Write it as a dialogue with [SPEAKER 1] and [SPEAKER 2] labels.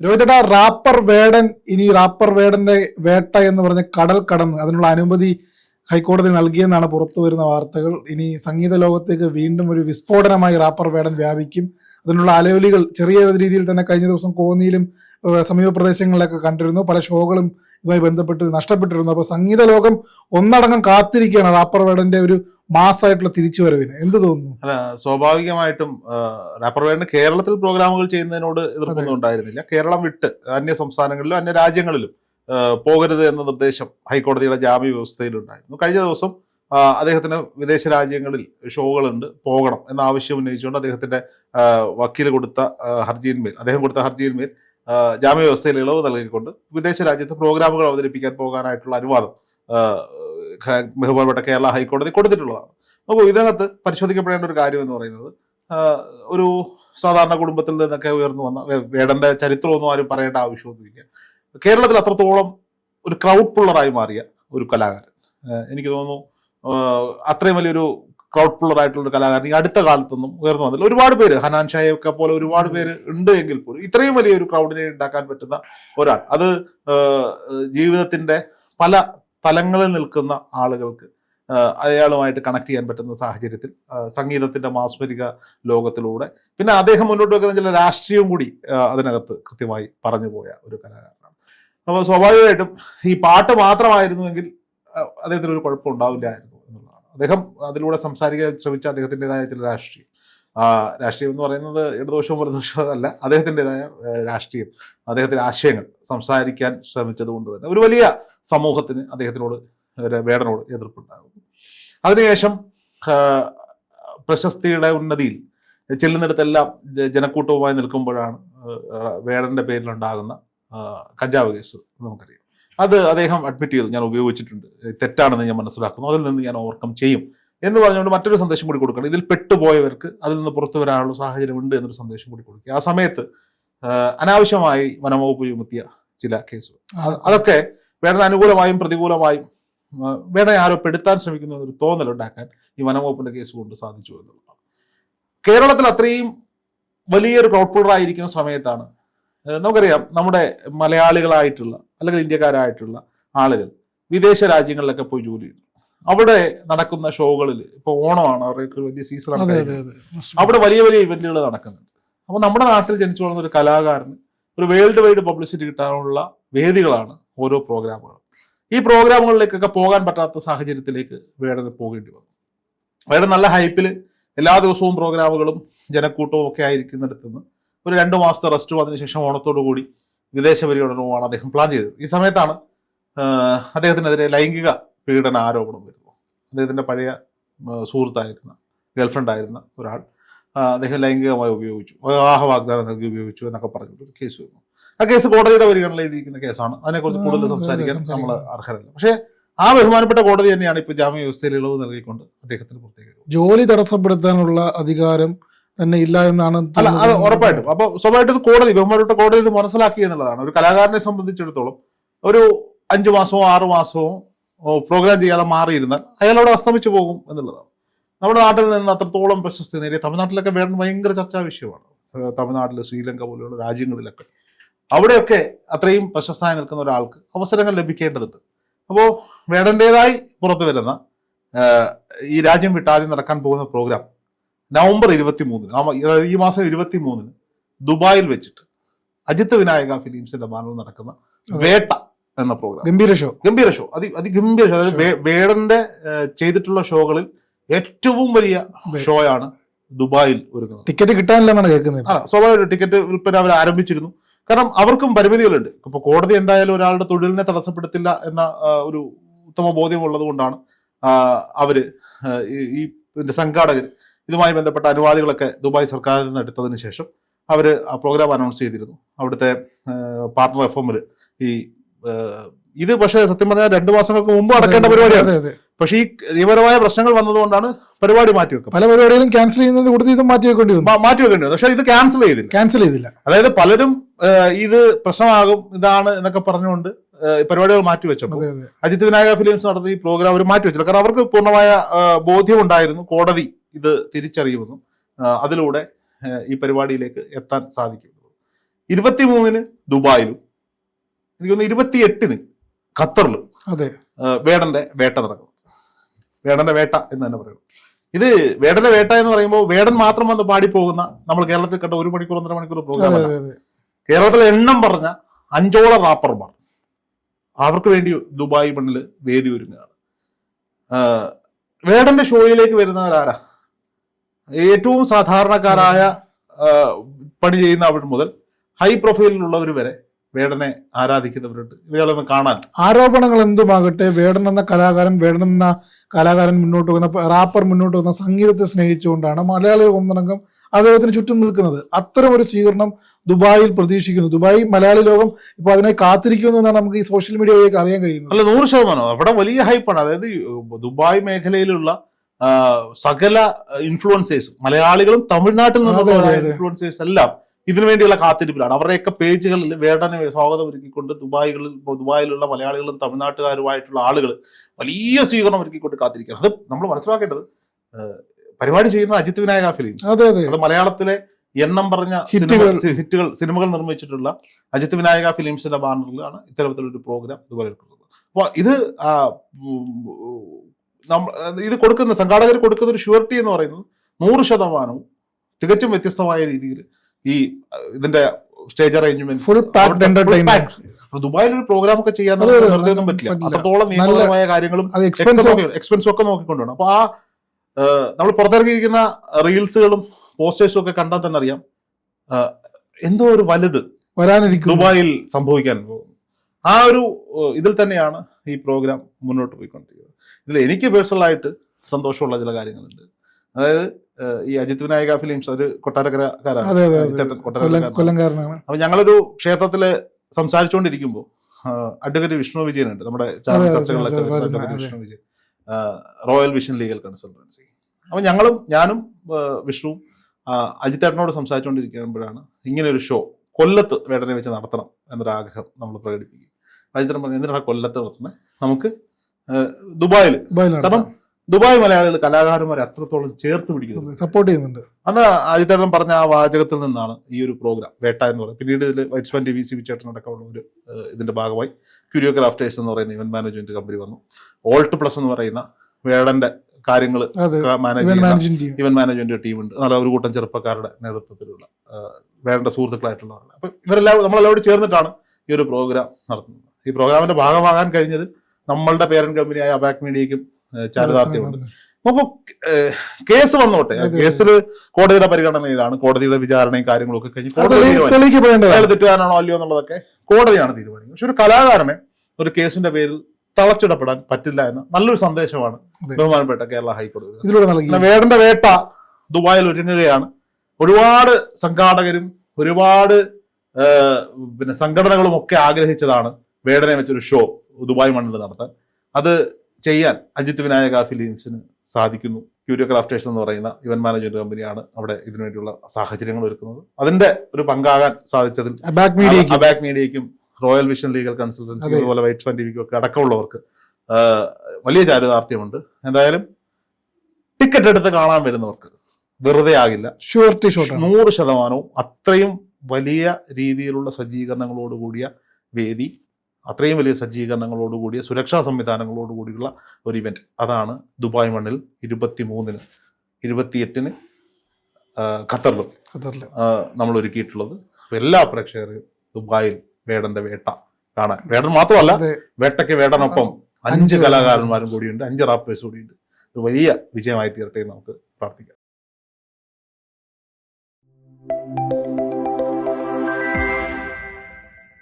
[SPEAKER 1] രോഹിതേട്ടാ wrapper വേടൻ ഇനി wrapper വേടന്റെ വേട്ട എന്ന് പറഞ്ഞ കടൽ കടന്ന് അതിനുള്ള അനുമതി ഹൈക്കോടതി നൽകിയെന്നാണ് പുറത്തു വരുന്ന വാർത്തകൾ. ഇനി സംഗീത ലോകത്തേക്ക് വീണ്ടും ഒരു വിസ്ഫോടനമായി റാപ്പർ വേടൻ വ്യാപിക്കും. അതിനുള്ള അലയൊലികൾ ചെറിയ രീതിയിൽ തന്നെ കഴിഞ്ഞ ദിവസം കോന്നിയിലും സമീപ പ്രദേശങ്ങളിലൊക്കെ കണ്ടിരുന്നു. പല ഷോകളും ഇതുമായി ബന്ധപ്പെട്ട് നഷ്ടപ്പെട്ടിരുന്നു. അപ്പോൾ സംഗീത ലോകം ഒന്നടങ്കം കാത്തിരിക്കുകയാണ് റാപ്പർ വേടന്റെ ഒരു മാസമായിട്ടുള്ള തിരിച്ചുവരവിന്. എന്ത് തോന്നുന്നു?
[SPEAKER 2] അല്ല സ്വാഭാവികമായിട്ടും റാപ്പർ വേടന് കേരളത്തിൽ പ്രോഗ്രാമുകൾ ചെയ്യുന്നതിനോട് എതിർപ്പൊന്നും ഉണ്ടായിരുന്നില്ല. കേരളം വിട്ട് അന്യ സംസ്ഥാനങ്ങളിലും അന്യ രാജ്യങ്ങളിലും പോകരുത് എന്ന നിർദ്ദേശം ഹൈക്കോടതിയുടെ ജാമ്യ വ്യവസ്ഥയിലുണ്ടായിരുന്നു. കഴിഞ്ഞ ദിവസം അദ്ദേഹത്തിന് വിദേശ രാജ്യങ്ങളിൽ ഷോകളുണ്ട് പോകണം എന്ന ആവശ്യം ഉന്നയിച്ചുകൊണ്ട് അദ്ദേഹത്തിന്റെ ആ, വക്കീൽ കൊടുത്ത ഹർജിയിന്മേൽ അദ്ദേഹം കൊടുത്ത ഹർജിയിന്മേൽ ജാമ്യ വ്യവസ്ഥയിൽ ഇളവ് നൽകിക്കൊണ്ട് വിദേശ രാജ്യത്ത് പ്രോഗ്രാമുകൾ അവതരിപ്പിക്കാൻ പോകാനായിട്ടുള്ള അനുവാദം ബഹുമാനപ്പെട്ട കേരള ഹൈക്കോടതി കൊടുത്തിട്ടുള്ളതാണ്. അപ്പോൾ ഇതിനകത്ത് പരിശോധിക്കപ്പെടേണ്ട ഒരു കാര്യം എന്ന് പറയുന്നത് ഒരു സാധാരണ കുടുംബത്തിൽ നിന്നൊക്കെ ഉയർന്നു വന്ന വേടന്റെ ചരിത്രമൊന്നും ആരും പറയേണ്ട ആവശ്യമൊന്നുമില്ല. കേരളത്തിൽ അത്രത്തോളം ഒരു ക്രൗഡ് പുള്ളറായി മാറിയ ഒരു കലാകാരൻ. എനിക്ക് തോന്നുന്നു അത്രയും വലിയൊരു ക്രൗഡ് പുള്ളറായിട്ടുള്ള കലാകാരൻ ഈ അടുത്ത കാലത്തൊന്നും ഉയർന്നു വന്നില്ല. ഒരുപാട് പേര് ഹനാൻ ഷായൊക്കെ പോലെ ഒരുപാട് പേര് ഉണ്ട് എങ്കിൽ പോലും ഇത്രയും വലിയൊരു ക്രൗഡിനെ ഉണ്ടാക്കാൻ പറ്റുന്ന ഒരാൾ. അത് ജീവിതത്തിന്റെ പല തലങ്ങളിൽ നിൽക്കുന്ന ആളുകൾക്ക് അയാളുമായിട്ട് കണക്ട് ചെയ്യാൻ പറ്റുന്ന സാഹചര്യത്തിൽ സംഗീതത്തിന്റെ മാസ്മരിക ലോകത്തിലൂടെ. പിന്നെ അദ്ദേഹം മുന്നോട്ട് വെക്കുന്ന ചില രാഷ്ട്രീയവും കൂടി അതിനകത്ത് കൃത്യമായി പറഞ്ഞു പോയ ഒരു കലാകാരനാണ്. അപ്പോൾ സ്വാഭാവികമായിട്ടും ഈ പാട്ട് മാത്രമായിരുന്നുവെങ്കിൽ അദ്ദേഹത്തിന് ഒരു കുഴപ്പം ഉണ്ടാവില്ലായിരുന്നു എന്നുള്ളതാണ്. അദ്ദേഹം അതിലൂടെ സംസാരിക്കാൻ ശ്രമിച്ച അദ്ദേഹത്തിന്റെതായ ചില രാഷ്ട്രീയം. രാഷ്ട്രീയം എന്ന് പറയുന്നത് ഇടദോഷവും വലദോഷവും അല്ല അദ്ദേഹത്തിന്റെതായ രാഷ്ട്രീയം അദ്ദേഹത്തിന്റെ ആശയങ്ങൾ സംസാരിക്കാൻ ശ്രമിച്ചത് കൊണ്ട് തന്നെ ഒരു വലിയ സമൂഹത്തിന് അദ്ദേഹത്തിനോട് വേടനോട് എതിർപ്പുണ്ടാകുന്നു. അതിനുശേഷം പ്രശസ്തിയുടെ ഉന്നതിയിൽ ചെല്ലുന്നിടത്തെല്ലാം ജനക്കൂട്ടവുമായി നിൽക്കുമ്പോഴാണ് വേടന്റെ പേരിലുണ്ടാകുന്ന കഞ്ചാവ് കേസ് നമുക്കറിയാം. അത് അദ്ദേഹം അഡ്മിറ്റ് ചെയ്തു ഞാൻ ഉപയോഗിച്ചിട്ടുണ്ട്. തെറ്റാണെന്ന് ഞാൻ മനസ്സിലാക്കുന്നു. അതിൽ നിന്ന് ഞാൻ ഓവർകം ചെയ്യും എന്ന് പറഞ്ഞുകൊണ്ട് മറ്റൊരു സന്ദേശം കൂടി കൊടുക്കണം ഇതിൽ പെട്ടുപോയവർക്ക് അതിൽ നിന്ന് പുറത്തു വരാനുള്ള സാഹചര്യം ഉണ്ട് എന്നൊരു സന്ദേശം കൂടി കൊടുക്കുക. ആ സമയത്ത് അനാവശ്യമായി വനംവകുപ്പ് ചുമത്തിയ ചില കേസുകൾ. അതൊക്കെ വേണ അനുകൂലമായും പ്രതികൂലമായും വേണ ആരോ പെടുത്താൻ ശ്രമിക്കുന്ന ഒരു തോന്നലുണ്ടാക്കാൻ ഈ വനംവകുപ്പിന്റെ കേസ് കൊണ്ട് സാധിച്ചു എന്നുള്ളതാണ്. കേരളത്തിൽ അത്രയും വലിയൊരു ക്രൗഡ് ആയിരിക്കുന്ന സമയത്താണ് നമുക്കറിയാം നമ്മുടെ മലയാളികളായിട്ടുള്ള അല്ലെങ്കിൽ ഇന്ത്യക്കാരായിട്ടുള്ള ആളുകൾ വിദേശ രാജ്യങ്ങളിലൊക്കെ പോയി ജോലി ചെയ്യുന്നു. അവിടെ നടക്കുന്ന ഷോകളിൽ ഇപ്പൊ ഓണമാണ് അവർക്ക് വലിയ
[SPEAKER 1] സീസണാണ്
[SPEAKER 2] അവിടെ വലിയ വലിയ ഇവന്റുകൾ നടക്കുന്നുണ്ട്. അപ്പോൾ നമ്മുടെ നാട്ടിൽ ജനിച്ചു വളർന്ന ഒരു കലാകാരന് ഒരു വേൾഡ് വൈഡ് പബ്ലിസിറ്റി കിട്ടാനുള്ള വേദികളാണ് ഓരോ പ്രോഗ്രാമുകൾ ഈ പ്രോഗ്രാമുകളിലേക്കൊക്കെ പോകാൻ പറ്റാത്ത സാഹചര്യത്തിലേക്ക് വേടന് പോകേണ്ടി വന്നു. വേടൻ നല്ല ഹൈപ്പിൽ എല്ലാ ദിവസവും പ്രോഗ്രാമുകളും ജനക്കൂട്ടവും ഒക്കെ ആയിരിക്കുന്നിടത്ത് നിന്ന് ഒരു രണ്ട് മാസത്തെ റെസ്റ്റും അതിനുശേഷം ഓണത്തോടു കൂടി വിദേശ പര്യടനവുമാണ് അദ്ദേഹം പ്ലാൻ ചെയ്തത്. ഈ സമയത്താണ് അദ്ദേഹത്തിനെതിരെ ലൈംഗിക പീഡന ആരോപണം വരുന്നു അദ്ദേഹത്തിന്റെ പഴയ സുഹൃത്തായിരുന്ന ഗേൾഫ്രണ്ടായിരുന്ന ഒരാൾ അദ്ദേഹം ലൈംഗികമായി ഉപയോഗിച്ചു. വിവാഹ വാഗ്ദാനം നൽകി ഉപയോഗിച്ചു എന്നൊക്കെ പറഞ്ഞു ഒരു കേസ് വരുന്നു. ആ കേസ് കോടതിയുടെ പരിഗണനയിലിരിക്കുന്ന കേസാണ് അതിനെക്കുറിച്ച് കൂടുതൽ സംസാരിക്കാൻ നമ്മൾ അർഹരല്ല. പക്ഷേ ആ ബഹുമാനപ്പെട്ട കോടതി തന്നെയാണ് ഇപ്പോൾ ജാമ്യ വ്യവസ്ഥയിൽ ഇളവ് നൽകിക്കൊണ്ട് അദ്ദേഹത്തിന് പുറത്തേക്ക്
[SPEAKER 1] ജോലി തടസ്സപ്പെടുത്താനുള്ള അധികാരം തന്നെ ഇല്ല എന്നാണ്
[SPEAKER 2] അല്ല അത്. ഉറപ്പായിട്ടും. അപ്പൊ സ്വഭാവമായിട്ട് ഇത് കോടതി ബഹുമാനപ്പെട്ട കോടതി ഇത് മനസ്സിലാക്കി എന്നുള്ളതാണ്. ഒരു കലാകാരനെ സംബന്ധിച്ചിടത്തോളം ഒരു അഞ്ചു മാസമോ ആറു മാസമോ പ്രോഗ്രാം ചെയ്യാതെ മാറിയിരുന്നാൽ അയാൾ അവിടെ അസ്തമിച്ചു പോകും എന്നുള്ളതാണ്. നമ്മുടെ നാട്ടിൽ നിന്ന് അത്രത്തോളം പ്രശസ്തി നേടിയ തമിഴ്നാട്ടിലൊക്കെ വേണ്ട ഭയങ്കര ചർച്ചാ വിഷയമാണ്. തമിഴ്നാട്ടിൽ ശ്രീലങ്ക പോലെയുള്ള രാജ്യങ്ങളിലൊക്കെ. അവിടെയൊക്കെ അത്രയും പ്രശസ്തമായി നിൽക്കുന്ന ഒരാൾക്ക് അവസരങ്ങൾ ലഭിക്കേണ്ടതുണ്ട്. അപ്പോൾ വേണ്ടേതായി പുറത്തു വരുന്ന ഈ രാജ്യം വിട്ടാദ്യം നടക്കാൻ പോകുന്ന പ്രോഗ്രാം നവംബർ ഇരുപത്തി മൂന്നിന് ആ അതായത് ഈ മാസം ഇരുപത്തി മൂന്നിന് ദുബായിൽ വെച്ചിട്ട് അജിത് വിനായക ഫിലിംസിന്റെ ബാനറിൽ നടക്കുന്ന വേട്ട എന്ന പ്രോഗ്രാം
[SPEAKER 1] ഗംഭീര ഷോ
[SPEAKER 2] ഗംഭീര ഷോ അതി അതിഗംഭീര ഷോ അതായത് വേടന്റെ ചെയ്തിട്ടുള്ള ഷോകളിൽ ഏറ്റവും വലിയ ഷോയാണ് ദുബായിൽ ഒരുങ്ങുന്നത്.
[SPEAKER 1] ടിക്കറ്റ് കിട്ടാനില്ലെന്നാണ് കേൾക്കുന്നത്.
[SPEAKER 2] ആ സ്വാഭാവിക ടിക്കറ്റ് വിൽപ്പന അവർ ആരംഭിച്ചിരുന്നു. കാരണം അവർക്കും പരിമിതികളുണ്ട്. ഇപ്പൊ കോടതി എന്തായാലും ഒരാളുടെ തൊഴിലിനെ തടസ്സപ്പെടുത്തില്ല എന്ന ഒരു ഉത്തമ ബോധ്യമുള്ളത് കൊണ്ടാണ് അവർ ഈ സംഘാടകർ ഇതുമായി ബന്ധപ്പെട്ട അനുവാദികളൊക്കെ ദുബായ് സർക്കാരിൽ നിന്ന് എടുത്തതിന് ശേഷം അവർ ആ പ്രോഗ്രാം അനൗൺസ് ചെയ്തിരുന്നു. അവിടുത്തെ പാർട്ണർ എഫ് എമ്മിൽ ഈ ഇത് പക്ഷേ സത്യം പറഞ്ഞാൽ രണ്ടു മാസങ്ങൾക്ക് മുമ്പ് അടക്കേണ്ട പരിപാടിയാണ്. പക്ഷേ ഈ നിയമപരമായ പ്രശ്നങ്ങൾ വന്നതുകൊണ്ടാണ് പരിപാടി മാറ്റിവെക്കുന്നത്
[SPEAKER 1] പല പരിപാടികളും ക്യാൻസൽ ചെയ്യുന്നതിന് കൂടുതൽ ഇത് മാറ്റി വെക്കേണ്ടി വന്നു.
[SPEAKER 2] മാറ്റി മാറ്റിവെക്കേണ്ടി വന്നു. പക്ഷേ ഇത് ക്യാൻസൽ ചെയ്തില്ല.
[SPEAKER 1] ക്യാൻസൽ ചെയ്തില്ല.
[SPEAKER 2] അതായത് പലരും ഇത് പ്രശ്നമാകും ഇതാണ് എന്നൊക്കെ പറഞ്ഞുകൊണ്ട് പരിപാടികൾ മാറ്റിവെച്ചപ്പോൾ
[SPEAKER 1] അതെ അതെ.
[SPEAKER 2] അജിത് വിനായക ഫിലിംസ് നടത്തി ഈ പ്രോഗ്രാം അവർ മാറ്റിവെച്ചില്ല. കാരണം അവർക്ക് പൂർണമായ ബോധ്യം ബോധ്യമുണ്ടായിരുന്നു കോടതി ഇത് തിരിച്ചറിയുമെന്നും അതിലൂടെ ഈ പരിപാടിയിലേക്ക് എത്താൻ സാധിക്കും ഇരുപത്തിമൂന്നിന് ദുബായിലും എനിക്ക് തോന്നുന്നു ഇരുപത്തിയെട്ടിന് ഖത്തറിലും
[SPEAKER 1] അതെ.
[SPEAKER 2] വേടന്റെ വേട്ട നടക്കും. വേടന്റെ വേട്ട എന്ന് തന്നെ പറയുന്നു ഇത് വേടന്റെ വേട്ട എന്ന് പറയുമ്പോൾ വേടൻ മാത്രം വന്ന് പാടി പോകുന്ന നമ്മൾ കേരളത്തിൽ കണ്ട ഒരു മണിക്കൂർ ഒന്നര മണിക്കൂർ പ്രോഗ്രാം
[SPEAKER 1] കേരളത്തിൽ
[SPEAKER 2] കേരളത്തിലെ എണ്ണം പറഞ്ഞ അഞ്ചോള റാപ്പർമാർ അവർക്ക് വേണ്ടി ദുബായ് മണ്ണിൽ വേദി ഒരുങ്ങുകയാണ്. വേടന്റെ ഷോയിലേക്ക് വരുന്നവരാരാ? ഏറ്റവും സാധാരണക്കാരായ പണി ചെയ്യുന്ന അവർ മുതൽ ഹൈ പ്രൊഫൈലിലുള്ളവർ വരെ വേടനെ ആരാധിക്കുന്നവരുണ്ട്. ഇവരെയൊന്ന് കാണാൻ.
[SPEAKER 1] ആരോപണങ്ങൾ എന്തുമാകട്ടെ വേടൻ എന്ന കലാകാരൻ വേടൻ എന്ന കലാകാരൻ മുന്നോട്ട് വന്ന റാപ്പർ മുന്നോട്ട് വന്ന സംഗീതത്തെ സ്നേഹിച്ചുകൊണ്ടാണ് മലയാളികൾ ഒന്നടങ്കം അദ്ദേഹത്തിന് ചുറ്റും നിൽക്കുന്നത്. അത്തരം ഒരു സ്വീകരണം ദുബായിൽ പ്രതീക്ഷിക്കുന്നു. ദുബായ് മലയാളി ലോകം ഇപ്പൊ അതിനെ കാത്തിരിക്കുന്നു എന്നാണ് നമുക്ക് ഈ സോഷ്യൽ മീഡിയ വഴി അറിയാൻ കഴിയുന്നത്.
[SPEAKER 2] അല്ല നൂറ് ശതമാനം. അവിടെ വലിയ ഹൈപ്പാണ് അതായത് ദുബായ് മേഖലയിലുള്ള സകല ഇൻഫ്ലുവൻസേഴ്സ് മലയാളികളും തമിഴ്നാട്ടിൽ നിന്നുള്ള. ഇൻഫ്ലുവൻസേഴ്സ് എല്ലാം ഇതിനു വേണ്ടിയുള്ള കാത്തിരിപ്പിലാണ്. അവരുടെയൊക്കെ പേജുകളിൽ വേടനെ സ്വാഗതം ഒരുക്കിക്കൊണ്ട് ദുബായികളിൽ ദുബായിലുള്ള മലയാളികളും തമിഴ്നാട്ടുകാരുമായിട്ടുള്ള ആളുകൾ വലിയ സ്വീകരണം ഒരുക്കിക്കൊണ്ട് കാത്തിരിക്കുകയാണ്. അത് നമ്മൾ മനസ്സിലാക്കേണ്ടത് പരിപാടി ചെയ്യുന്ന അജിത് വിനായക ഫിലിംസ്
[SPEAKER 1] അതെ അതെ.
[SPEAKER 2] അത് മലയാളത്തിലെ എണ്ണം പറഞ്ഞ
[SPEAKER 1] ഹിറ്റുകൾ.
[SPEAKER 2] ഹിറ്റുകൾ സിനിമകൾ നിർമ്മിച്ചിട്ടുള്ള അജിത് വിനായക ഫിലിംസിന്റെ ബാനറിലാണ് ഇത്തരത്തിലൊരു പ്രോഗ്രാം ഇതുപോലെ എടുക്കുന്നത്. അപ്പോൾ ഇത് ഇത് കൊടുക്കുന്ന സംഘാടകർ കൊടുക്കുന്ന ഒരു ഷുവർട്ടി എന്ന് പറയുന്നത് നൂറ് ശതമാനവും തികച്ചും വ്യത്യസ്തമായ രീതിയിൽ ഈ ഇതിന്റെ സ്റ്റേജ് അറേഞ്ച്മെന്റ്
[SPEAKER 1] entertainment.
[SPEAKER 2] ദുബായിൽ ഒരു പ്രോഗ്രാം ഒക്കെ ചെയ്യാൻ ഒന്നും പറ്റില്ല. അത്രത്തോളം നിയമപരമായ കാര്യങ്ങളും
[SPEAKER 1] എക്സ്പെൻസ്
[SPEAKER 2] ഒക്കെ നോക്കിക്കൊണ്ടാണ് അപ്പൊ ആ നമ്മൾ പുറത്തിറങ്ങിയിരിക്കുന്ന റീൽസുകളും പോസ്റ്റേഴ്സും ഒക്കെ കണ്ടാൽ തന്നെ അറിയാം എന്തോ ഒരു വലുത്
[SPEAKER 1] വരാനിരിക്കും
[SPEAKER 2] ദുബായിൽ സംഭവിക്കാൻ പോകുന്നു. ആ ഒരു ഇതിൽ തന്നെയാണ് ഈ പ്രോഗ്രാം മുന്നോട്ട് പോയിക്കൊണ്ടിരിക്കുന്നത്. ഇതിൽ എനിക്ക് പേഴ്സണലായിട്ട് സന്തോഷമുള്ള ചില കാര്യങ്ങളുണ്ട്. അതായത് ഈ അജിത് വിനായക ഫിലിംസ് ഒരു കൊട്ടാരക്കരക്കാരാണ്. അപ്പൊ ഞങ്ങളൊരു ക്ഷേത്രത്തിൽ സംസാരിച്ചുകൊണ്ടിരിക്കുമ്പോൾ അഡ്വക്കേറ്റ് വിഷ്ണു വിജയൻ ഉണ്ട് നമ്മുടെ ചർച്ചകളിലൊക്കെ. Vishnu Vijayan Royal Vision Legal Consultancy. അപ്പൊ ഞങ്ങളും ഞാനും വിഷ്ണു വിഷ്ണുവും അജിത്തേട്ടനോട് സംസാരിച്ചുകൊണ്ടിരിക്കുമ്പോഴാണ് ഇങ്ങനെ ഒരു ഷോ കൊല്ലത്ത് വേടനെ വെച്ച് നടത്തണം എന്നൊരു ആഗ്രഹം നമ്മൾ പ്രകടിപ്പിക്കും അജിത്തേട്ടൻ പറഞ്ഞു എന്തിനാണ് കൊല്ലത്ത് നടത്തുന്നത് നമുക്ക് ദുബായിൽ കാരണം ദുബായ് മലയാളികൾ കലാകാരന്മാരെ അത്രത്തോളം ചേർത്ത് പിടിക്കുന്നു
[SPEAKER 1] സപ്പോർട്ട് ചെയ്യുന്നുണ്ട്.
[SPEAKER 2] അന്ന് ആദിത്യൻ പറഞ്ഞ ആ വാചകത്തിൽ നിന്നാണ് ഈ ഒരു പ്രോഗ്രാം വേട്ട എന്ന് പറയുന്നത്. പിന്നീട് ഇതിൽ whites fan T V C വിച്ചേട്ടൻ അടക്കമുള്ള ഒരു ഇതിന്റെ ഭാഗമായി ക്യൂരിയോ ക്രാഫ്റ്റേഴ്സ് എന്ന് പറയുന്ന ഇവന്റ് മാനേജ്മെന്റ് കമ്പനി വന്നു. ഓൾട്ട് പ്ലസ് എന്ന് പറയുന്ന വേടന്റെ കാര്യങ്ങൾ മാനേജ്
[SPEAKER 1] ഇവൻ
[SPEAKER 2] ചെയ്യുന്ന
[SPEAKER 1] ടീം
[SPEAKER 2] ഇവന്റ് മാനേജ്മെന്റ് ടീമുണ്ട് നല്ല ഒരു കൂട്ടം ചെറുപ്പക്കാരുടെ നേതൃത്വത്തിലുള്ള വേണ്ട സുഹൃത്തുക്കളായിട്ടുള്ളവരുടെ അപ്പൊ ഇവരെല്ലാം നമ്മളെല്ലാവരും ചേർന്നിട്ടാണ് ഈ ഒരു പ്രോഗ്രാം നടത്തുന്നത്. ഈ പ്രോഗ്രാമിന്റെ ഭാഗമാകാൻ കഴിഞ്ഞതിൽ നമ്മളുടെ പേരന്റ് കമ്പനിയായ അബാക് മീഡിയക്കും ചാരിതാർത്ഥ്യമുണ്ട് നമുക്ക് കേസ് വന്നോട്ടെ. കേസിൽ കോടതിയുടെ പരിഗണനയിലാണ്. കോടതിയുടെ വിചാരണയും കാര്യങ്ങളൊക്കെ കഴിഞ്ഞ് കോടതി. അയാൾ തെറ്റുകാരനാണോ അല്ലയോ എന്നുള്ളതൊക്കെ കോടതിയാണ് തീരുമാനിക്കുന്നത്. പക്ഷെ ഒരു കലാകാരനെ ഒരു കേസിന്റെ പേരിൽ തളച്ചിടപ്പെടാൻ പറ്റില്ല എന്ന നല്ലൊരു സന്ദേശമാണ്. ബഹുമാനപ്പെട്ട കേരള ഹൈക്കോടതി. വേടന്റെ വേട്ട ദുബായിൽ ഒരുങ്ങുകയാണ്. ഒരുപാട് സംഘാടകരും ഒരുപാട് പിന്നെ സംഘടനകളും ഒക്കെ ആഗ്രഹിച്ചതാണ് വേടനെ വെച്ചൊരു ഷോ. ദുബായ് മണ്ണിൽ നടത്താൻ. അത് ചെയ്യാൻ അജിത് വിനായക ഫിലിംസിന് സാധിക്കുന്നു. ക്യൂരിയോ ക്രാഫ്റ്റേഴ്സ് എന്ന് പറയുന്ന ഇവന്റ് മാനേജ്മെന്റ് കമ്പനിയാണ് അവിടെ ഇതിനുവേണ്ടിയുള്ള സാഹചര്യങ്ങൾ ഒരുക്കുന്നത്. അതിന്റെ ഒരു പങ്കാകാൻ സാധിച്ചതിൽ അബാക് മീഡിയയ്ക്കും റോയൽ വിഷൻ ലീഗൽ കൺസൾട്ടൻസി
[SPEAKER 1] അതെ.
[SPEAKER 2] അതുപോലെ വൈറ്റ് ഫൺ ടിവിക്കും ഒക്കെ അടക്കമുള്ളവർക്ക് വലിയ ചാരിതാർത്ഥ്യമുണ്ട്. എന്തായാലും ടിക്കറ്റ് എടുത്ത് കാണാൻ വരുന്നവർക്ക് വെറുതെ ആകില്ല.
[SPEAKER 1] ഷുവർട്ടി
[SPEAKER 2] നൂറ് ശതമാനവും അത്രയും വലിയ രീതിയിലുള്ള സജ്ജീകരണങ്ങളോട് കൂടിയ വേദി അത്രയും വലിയ സജ്ജീകരണങ്ങളോടുകൂടിയ സുരക്ഷാ സംവിധാനങ്ങളോടുകൂടിയുള്ള ഒരു ഇവന്റ് അതാണ് ദുബായ് മണ്ണിൽ ഇരുപത്തി മൂന്നിന് ഇരുപത്തിയെട്ടിന് ഖത്തറിലും
[SPEAKER 1] ഖത്തറിലും.
[SPEAKER 2] നമ്മൾ ഒരുക്കിയിട്ടുള്ളത് എല്ലാ പ്രേക്ഷകരെയും ദുബായിൽ വേടന്റെ വേട്ട കാണാൻ. വേടൻ മാത്രമല്ല വേട്ടയ്ക്ക് വേടനൊപ്പം അഞ്ച് കലാകാരന്മാരും കൂടിയുണ്ട് അഞ്ച് റാപ്പേഴ്സ് കൂടിയുണ്ട്. ഒരു വലിയ വിജയമായി തീരട്ടെ എന്ന് നമുക്ക് പ്രാർത്ഥിക്കാം.